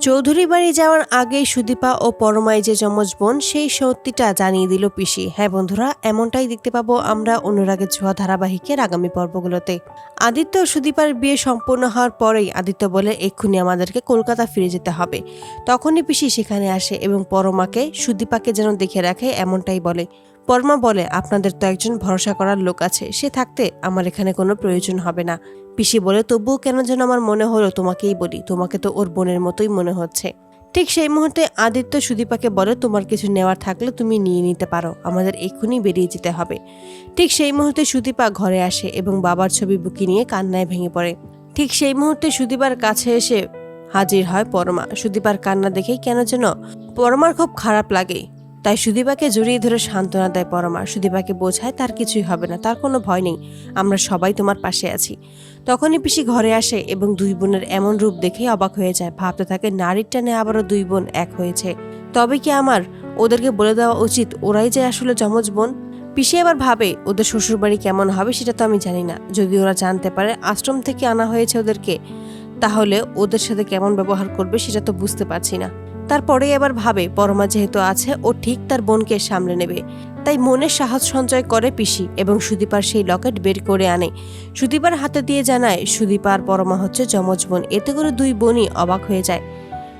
চৌধুরী বাড়ি যাওয়ার আগেই সুদীপা ও পরমাই যে যমজ বোন, সেই সত্যিটা জানিয়ে দিল পিসি। হ্যাঁ বন্ধুরা, এমনটাই দেখতে পাবো আমরা অনুরাগের ছোঁয়া ধারাবাহিকের আগামী পর্বগুলোতে। আদিত্য ও সুদীপার বিয়ে সম্পূর্ণ হওয়ার পরেই আদিত্য বলে, এক্ষুনি আমাদেরকে কলকাতা ফিরে যেতে হবে। তখনই পিসি সেখানে আসে এবং পরমাকে, সুদীপাকে যেন দেখে রাখে, এমনটাই বলে। পরমা বলে, আপনাদের তো একজন ভরসা করার লোক আছে, সে থাকতে আমার এখানে কোনো প্রয়োজন হবে না। পিসি বলে, তবুও কেন যেন আমার মনে হলো তোমাকেই বলি, তোমাকে তো ওর বোনের মতোই মনে হচ্ছে। ঠিক সেই মুহূর্তে আদিত্য সুদীপাকে বলে, তোমার কিছু নেওয়ার থাকলে তুমি নিয়ে নিতে পারো, আমাদের এক্ষুনি বেরিয়ে যেতে হবে। ঠিক সেই মুহূর্তে সুদীপা ঘরে আসে এবং বাবার ছবি বুকি নিয়ে কান্নায় ভেঙে পড়ে। ঠিক সেই মুহূর্তে সুদীপার কাছে এসে হাজির হয় পরমা। সুদীপার কান্না দেখেই কেন যেন পরমার খুব খারাপ লাগে। তাই সুদীপাকে জড়িয়ে ধরে সান্ত্বনা দেয় পরমা। সুদীপাকে বোঝায়, তার কিছুই হবে না, তার কোনো ভয় নেই, আমরা সবাই তোমার পাশে আছি। তখনই পিসি ঘরে আসে এবং দুই বোনের এমন রূপ দেখেই অবাক হয়ে যায়। ভাবতে থাকে, নারীর টানে আবারও দুই বোন এক হয়েছে। তবে কি আমার ওদেরকে বলে দেওয়া উচিত? ওরাই যে আসলে যমজ বোন? পিসি আবার ভাবে, ওদের শ্বশুরবাড়ি কেমন হবে সেটা তো আমি জানি না। যদি ওরা জানতে পারে, আশ্রম থেকে আনা হয়েছে ওদেরকে, তাহলে ওদের সাথে কেমন ব্যবহার করবে সেটা তো বুঝতে পারছি না। তারপরে এবার ভাবে, পরমা যেহেতু আছে, ও ঠিক তার বোনকে সামলে নেবে। তাই মনে সাহস সঞ্চয় করে পিসি এবং সুদীপার সেই লকেট বের করে আনে। সুদীপার হাতে দিয়ে জানায় সুদীপার পরমা হচ্ছে যমজ বোন। এতে করে দুই বোনই অবাক হয়ে যায়।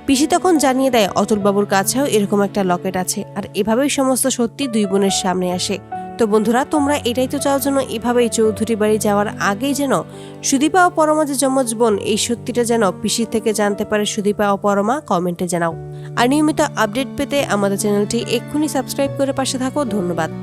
পিসি তখন জানিয়ে দেয়, অতুলবাবুর কাছেও এরকম একটা লকেট আছে। আর এভাবেই সমস্ত সত্যি দুই বোনের সামনে আসে। তো বন্ধুরা, তোমরা এটাই তো চাওয়ার জন্য এভাবেই চৌধুরী বাড়ি যাওয়ার আগেই যেন সুদীপা ও পরমা যে যমজ বোন এই সত্যিটা যেন পিসি থেকে জানতে পারে সুদীপা ও পরমা, কমেন্টে জানাও। আর নিয়মিত আপডেট পেতে আমাদের চ্যানেলটি এক্ষুনি সাবস্ক্রাইব করে পাশে থাকো। ধন্যবাদ।